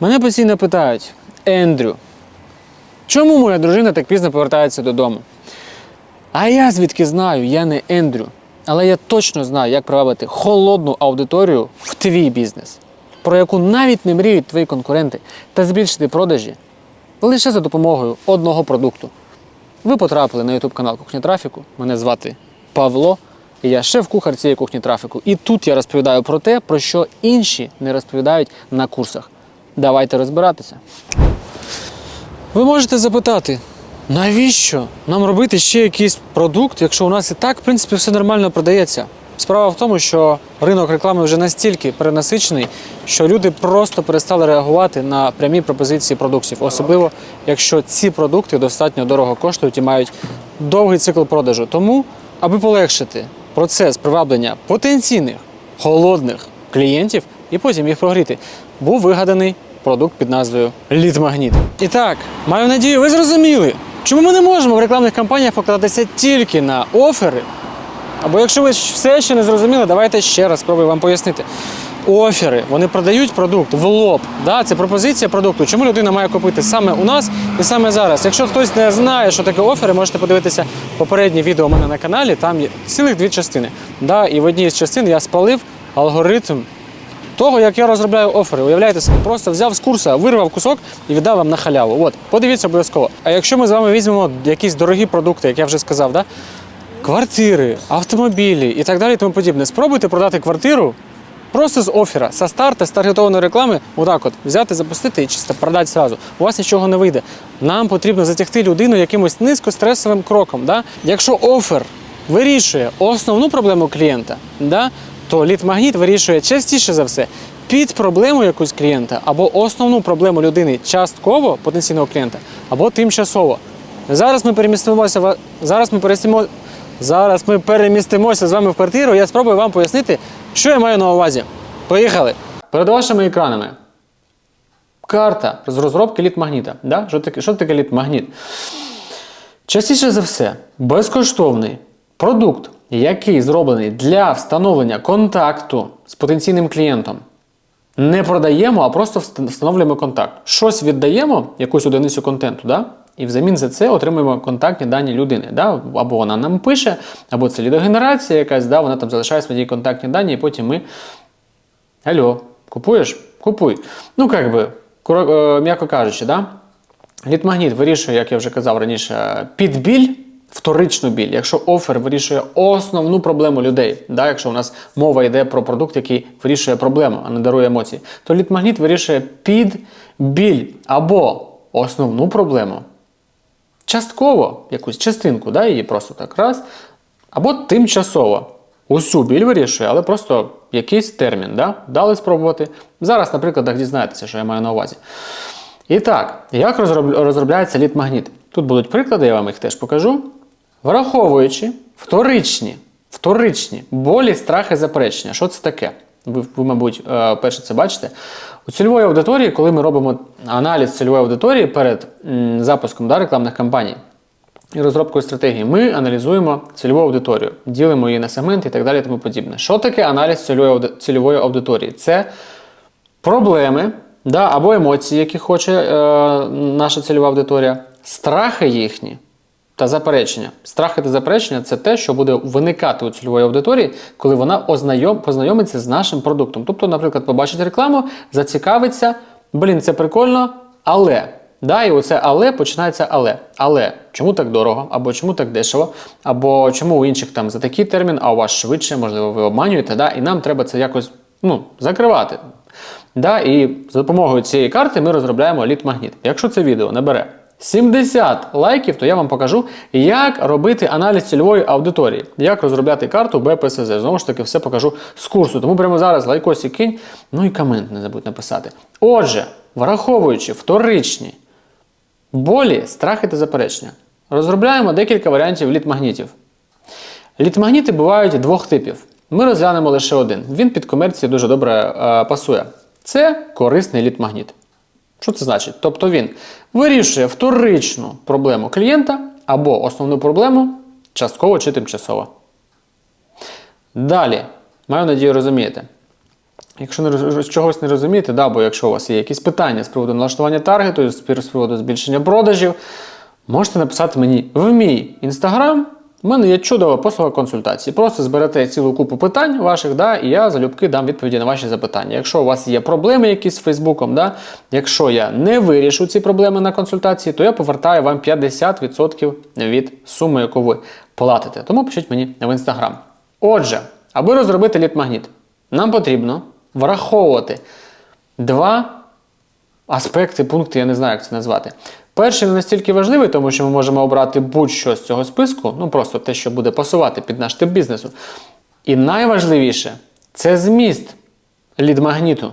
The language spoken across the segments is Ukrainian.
Мене постійно питають: Ендрю, чому моя дружина так пізно повертається додому? А я звідки знаю, я не Ендрю. Але я точно знаю, як привабити холодну аудиторію в твій бізнес, про яку навіть не мріють твої конкуренти, та збільшити продажі лише за допомогою одного продукту. Ви потрапили на YouTube канал Кухня Трафіку. Мене звати Павло, і я шеф-кухар цієї кухні трафіку. І тут я розповідаю про те, про що інші не розповідають на курсах. Давайте розбиратися. Ви можете запитати, навіщо нам робити ще якийсь продукт, якщо у нас і так, в принципі, все нормально продається? Справа в тому, що ринок реклами вже настільки перенасичений, що люди просто перестали реагувати на прямі пропозиції продуктів, особливо якщо ці продукти достатньо дорого коштують і мають довгий цикл продажу. Тому, аби полегшити процес приваблення потенційних холодних клієнтів і потім їх прогріти, був вигаданий продукт під назвою Літмагніт. І так, маю надію, ви зрозуміли, чому ми не можемо в рекламних кампаніях покладатися тільки на офери. Або якщо ви все ще не зрозуміли, давайте ще раз спробую вам пояснити. Офери, вони продають продукт в лоб. Да? Це пропозиція продукту. Чому людина має купити саме у нас і саме зараз? Якщо хтось не знає, що таке офери, можете подивитися попереднє відео у мене на каналі. Там є цілих дві частини. Да? І в одній з частин я спалив алгоритм того, як я розробляю офери. Уявляєте собі, просто взяв з курсу, вирвав кусок і віддав вам на халяву. От, подивіться обов'язково. А якщо ми з вами візьмемо якісь дорогі продукти, як я вже сказав, да? квартири, автомобілі і так далі, тому подібне. Спробуйте продати квартиру просто з оффера, со старта, з таргетованої реклами, отак от взяти, запустити і чисто продати зразу. У вас нічого не вийде. Нам потрібно затягти людину якимось низькостресовим кроком. Да? Якщо офер вирішує основну проблему клієнта, да? То лід-магніт вирішує частіше за все під проблему якусь клієнта або основну проблему людини частково потенційного клієнта, або тимчасово. Зараз ми перемістимося зараз ми перемістимо, зараз ми перемістимося з вами в квартиру. Я спробую вам пояснити, що я маю на увазі. Поїхали! Перед вашими екранами карта з розробки літмагніта. Да? Що таке, що таке літмагніт? Частіше за все, безкоштовний продукт, який зроблений для встановлення контакту з потенційним клієнтом. Не продаємо, а просто встановлюємо контакт. Щось віддаємо, якусь одиницю контенту, да? і взамін за це отримуємо контактні дані людини. Да? Або вона нам пише, або це лідогенерація якась, да? вона там залишає свої контактні дані, і потім ми. Алло, купуєш? Купуй. Ну, як би, е, м'яко кажучи, да? Літмагніт вирішує, як я вже казав раніше, підбіль, вторичну біль, якщо офер вирішує основну проблему людей, да, якщо у нас мова йде про продукт, який вирішує проблему, а не дарує емоції, то літмагніт вирішує підбіль або основну проблему, частково якусь частинку, да, її просто так раз, або тимчасово. Усю біль вирішує, але просто якийсь термін. Да? Дали спробувати. Зараз, на прикладах, дізнаєтеся, що я маю на увазі. І так, як розробляється лід-магніт? Тут будуть приклади, я вам їх теж покажу. Враховуючи вторичні, вторичні болі, страхи, заперечення. Що це таке? Ви, ви мабуть, е, перше це бачите. У цільової аудиторії, коли ми робимо аналіз цільової аудиторії перед запуском да, рекламних кампаній і розробкою стратегії, ми аналізуємо цільову аудиторію, ділимо її на сегменти і так далі. Тому подібне. Що таке аналіз цільової, цільової аудиторії? Це проблеми да, або емоції, які хоче е, наша цільова аудиторія, страхи їхні та заперечення. Страхи та заперечення це те, що буде виникати у цільової аудиторії, коли вона ознайом, познайомиться з нашим продуктом. Тобто, наприклад, побачить рекламу, зацікавиться, блін, це прикольно, але. Да, і оце але починається але. Але чому так дорого, або чому так дешево, або чому у інших там за такий термін, а у вас швидше, можливо, ви обманюєте, да, і нам треба це якось ну, закривати. Да, і за допомогою цієї карти ми розробляємо лід-магніт. Якщо це відео набере 70 лайків, то я вам покажу, як робити аналіз цільової аудиторії, як розробляти карту БПСЗ. Знову ж таки, все покажу з курсу. Тому прямо зараз лайкосі кинь, ну і комент не забудь написати. Отже, враховуючи вторичні болі, страхи та заперечення, розробляємо декілька варіантів лід-магнітів. Літмагніти бувають двох типів. Ми розглянемо лише один. Він під комерцію дуже добре е, пасує. Це корисний літмагніт. Що це значить? Тобто він вирішує вторичну проблему клієнта або основну проблему частково чи тимчасово. Далі, маю надію, розумієте. Якщо не чогось не розумієте, да, бо якщо у вас є якісь питання з приводу налаштування таргету, з приводу збільшення продажів, можете написати мені в мій інстаграм. У мене є чудова послуга консультації. Просто зберете цілу купу питань ваших, да, і я залюбки дам відповіді на ваші запитання. Якщо у вас є проблеми якісь з Фейсбуком, да, якщо я не вирішу ці проблеми на консультації, то я повертаю вам 50% від суми, яку ви платите. Тому пишіть мені в інстаграм. Отже, аби розробити лід-магніт, нам потрібно враховувати два аспекти, пункти, я не знаю, як це назвати. Перший не настільки важливий, тому що ми можемо обрати будь-що з цього списку, ну просто те, що буде пасувати під наш тип бізнесу. І найважливіше це зміст лід-магніту.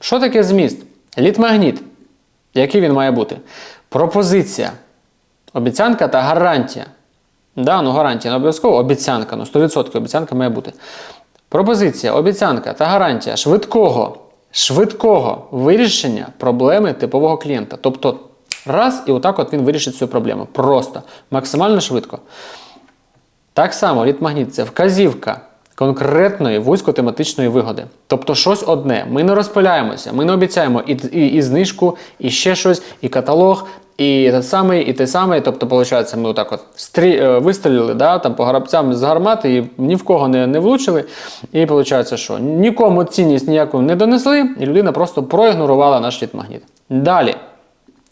Що таке зміст? Лід-магніт. Який він має бути? Пропозиція, обіцянка та гарантія. Да, ну гарантія не обов'язково, обіцянка, ну 100% обіцянка має бути. Пропозиція, обіцянка та гарантія швидкого, швидкого вирішення проблеми типового клієнта. Тобто, раз і отак от він вирішить цю проблему. Просто, максимально швидко. Так само лід-магніт це вказівка конкретної вузькотематичної вигоди. Тобто щось одне. Ми не розпиляємося, ми не обіцяємо і, і, і знижку, і ще щось, і каталог, і те саме, і те саме. Тобто, виходить, ми отак от стрі, е, вистрілили да, там, по грабцям з гармати і ні в кого не, не влучили. І виходить, що нікому цінність ніяку не донесли, і людина просто проігнорувала наш лід-магніт. Далі.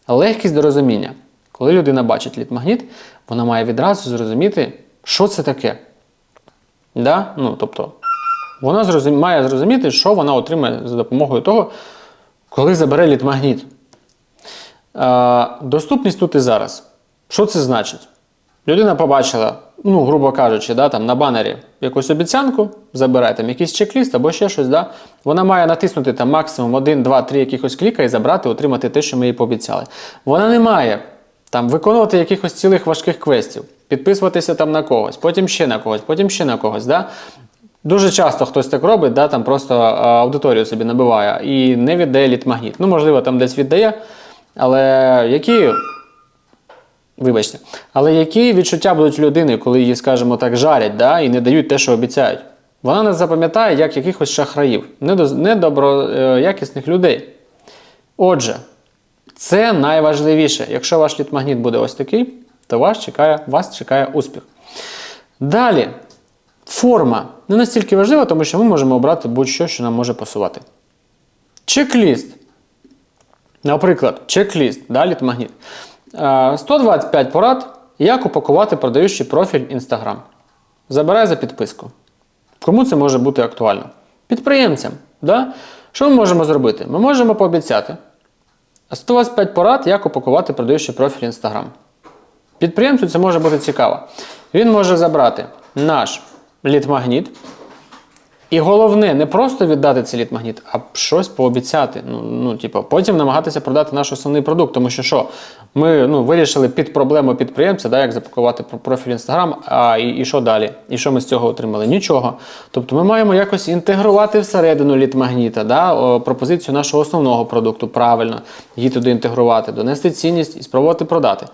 Легкість до розуміння. Коли людина бачить лід-магніт, вона має відразу зрозуміти, що це таке. Да? Ну, тобто, вона зрозум... має зрозуміти, що вона отримає за допомогою того, коли забере лід-магніт. Доступність тут і зараз. Що це значить? Людина побачила, ну, грубо кажучи, да, там, на банері якусь обіцянку, забирає там якийсь чек-ліст або ще щось. Да? Вона має натиснути там максимум 1, 2, 3 якихось кліка і забрати, отримати те, що ми їй пообіцяли. Вона не має там, виконувати якихось цілих важких квестів, підписуватися там на когось, потім ще на когось, потім ще на когось. Да? Дуже часто хтось так робить, да, там просто аудиторію собі набиває і не віддає лід-магніт. Ну, можливо, там десь віддає, але які Вибачте. Але які відчуття будуть у людини, коли її, скажімо так, жарять да, і не дають те, що обіцяють? Вона нас запам'ятає як якихось шахраїв, недоброякісних людей. Отже, це найважливіше. Якщо ваш літмагніт буде ось такий, то вас чекає, вас чекає успіх. Далі, форма не настільки важлива, тому що ми можемо обрати будь-що, що нам може пасувати. Чек-ліст. Наприклад, чек-ліст, да, літмагніт. Е, 125 порад, як упакувати продаючий профіль Instagram. Забирай за підписку. Кому це може бути актуально? Підприємцям. Да? Що ми можемо зробити? Ми можемо пообіцяти 125 порад, як упакувати продаючий профіль Instagram. Підприємцю це може бути цікаво. Він може забрати наш лід-магніт. І головне, не просто віддати цей лід-магніт, а щось пообіцяти. Ну, ну, типу, потім намагатися продати наш основний продукт. Тому що що? Ми ну, вирішили під проблему підприємця, да, як запакувати профіль Instagram, а і, і що далі? І що ми з цього отримали? Нічого. Тобто ми маємо якось інтегрувати всередину лід-магніта, да, пропозицію нашого основного продукту правильно, її туди інтегрувати, донести цінність і спробувати продати.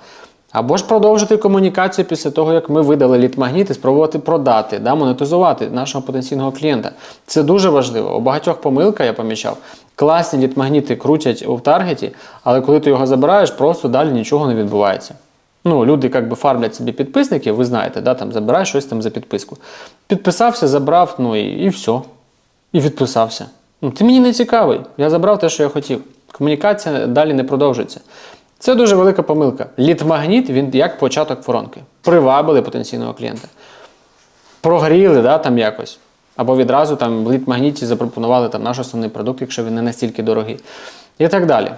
Або ж продовжити комунікацію після того, як ми видали лід-магніт і спробувати продати, да, монетизувати нашого потенційного клієнта. Це дуже важливо. У багатьох помилка, я помічав, класні лід-магніти крутять у таргеті, але коли ти його забираєш, просто далі нічого не відбувається. Ну, люди як би фармлять собі підписників, ви знаєте, да, там забираєш щось там за підписку. Підписався, забрав, ну і, і все. І відписався. Ну, ти мені не цікавий. Я забрав те, що я хотів. Комунікація далі не продовжується. Це дуже велика помилка. Лід-магніт він як початок воронки. Привабили потенційного клієнта. Прогріли да, там якось. Або відразу там в лід-магніті запропонували там наш основний продукт, якщо він не настільки дорогий. І так далі.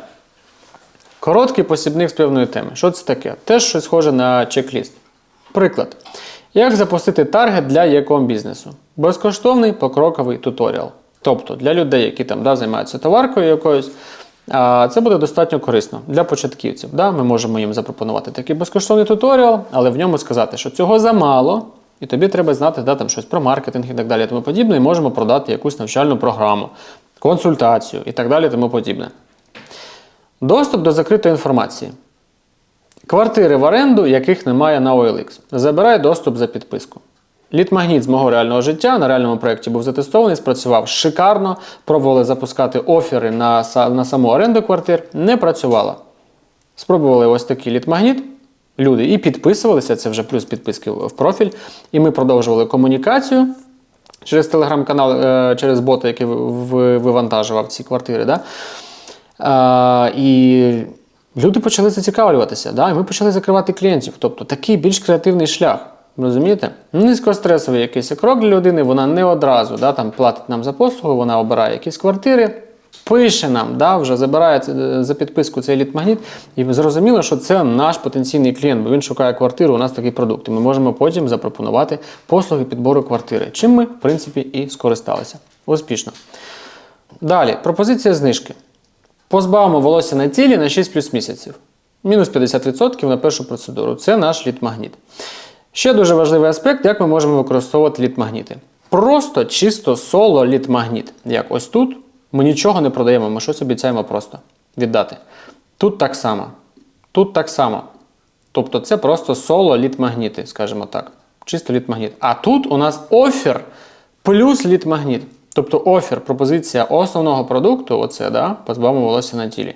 Короткий посібник з певної теми. Що це таке? Теж щось схоже на чек-ліст. Приклад. Як запустити таргет для яком бізнесу? Безкоштовний покроковий туторіал. Тобто для людей, які там да, займаються товаркою якоюсь, це буде достатньо корисно для початківців. Да? Ми можемо їм запропонувати такий безкоштовний туторіал, але в ньому сказати, що цього замало, і тобі треба знати да, там, щось про маркетинг і так далі, тому подібне, і можемо продати якусь навчальну програму, консультацію і так далі, тому подібне. Доступ до закритої інформації. Квартири в оренду, яких немає на OLX. Забирай доступ за підписку. Літмагніт з мого реального життя на реальному проєкті був затестований, спрацював шикарно. Пробували запускати офери на, на саму оренду квартир. Не працювало. Спробували ось такий літмагніт. Люди і підписувалися, це вже плюс підписки в профіль. І ми продовжували комунікацію через телеграм-канал, е, через бота, який ви- ви- вивантажував ці квартири. Да? І люди почали зацікавлюватися, да? і ми почали закривати клієнтів. Тобто такий більш креативний шлях. Розумієте? Низькостресовий якийсь крок для людини, вона не одразу да, там, платить нам за послугу, вона обирає якісь квартири, пише нам, да, вже забирає за підписку цей літмагніт, і зрозуміло, що це наш потенційний клієнт, бо він шукає квартиру, у нас такий продукт. І ми можемо потім запропонувати послуги підбору квартири, чим ми, в принципі, і скористалися. Успішно. Далі, пропозиція знижки. Позбавимо волосся на тілі на 6 плюс місяців. Мінус 50% на першу процедуру. Це наш літмагніт. Ще дуже важливий аспект, як ми можемо використовувати літмагніти. Просто чисто соло літмагніт. Як ось тут ми нічого не продаємо, ми щось обіцяємо просто віддати. Тут так само. Тут так само. Тобто це просто соло літмагніти, скажімо так. Чисто літмагніт. А тут у нас офер плюс літмагніт. Тобто офер, пропозиція основного продукту, оце, да, позбавимо волосся на тілі.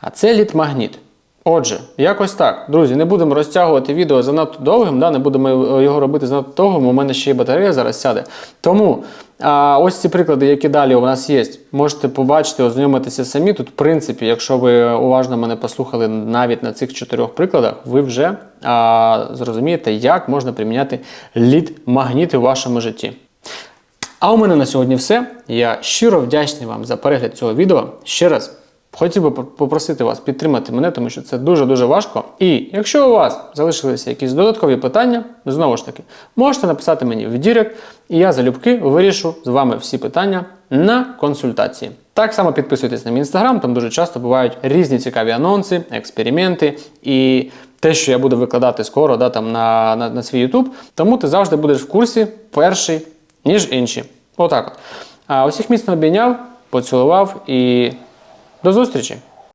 А це літмагніт. Отже, якось так. Друзі, не будемо розтягувати відео занадто довгим, да, не будемо його робити занадто довгим, у мене ще й батарея зараз сяде. Тому а, ось ці приклади, які далі у нас є, можете побачити, ознайомитися самі. Тут, в принципі, якщо ви уважно мене послухали навіть на цих чотирьох прикладах, ви вже а, зрозумієте, як можна приміняти лід-магніти у вашому житті. А у мене на сьогодні все. Я щиро вдячний вам за перегляд цього відео. Ще раз хотів би попросити вас підтримати мене, тому що це дуже-дуже важко. І якщо у вас залишилися якісь додаткові питання, знову ж таки, можете написати мені в Дірект, і я залюбки вирішу з вами всі питання на консультації. Так само підписуйтесь на мій інстаграм, там дуже часто бувають різні цікаві анонси, експерименти і те, що я буду викладати скоро да, там, на, на, на свій YouTube. Тому ти завжди будеш в курсі перший, ніж інші. Отак от. А усіх міцно обійняв, поцілував і до зустрічі!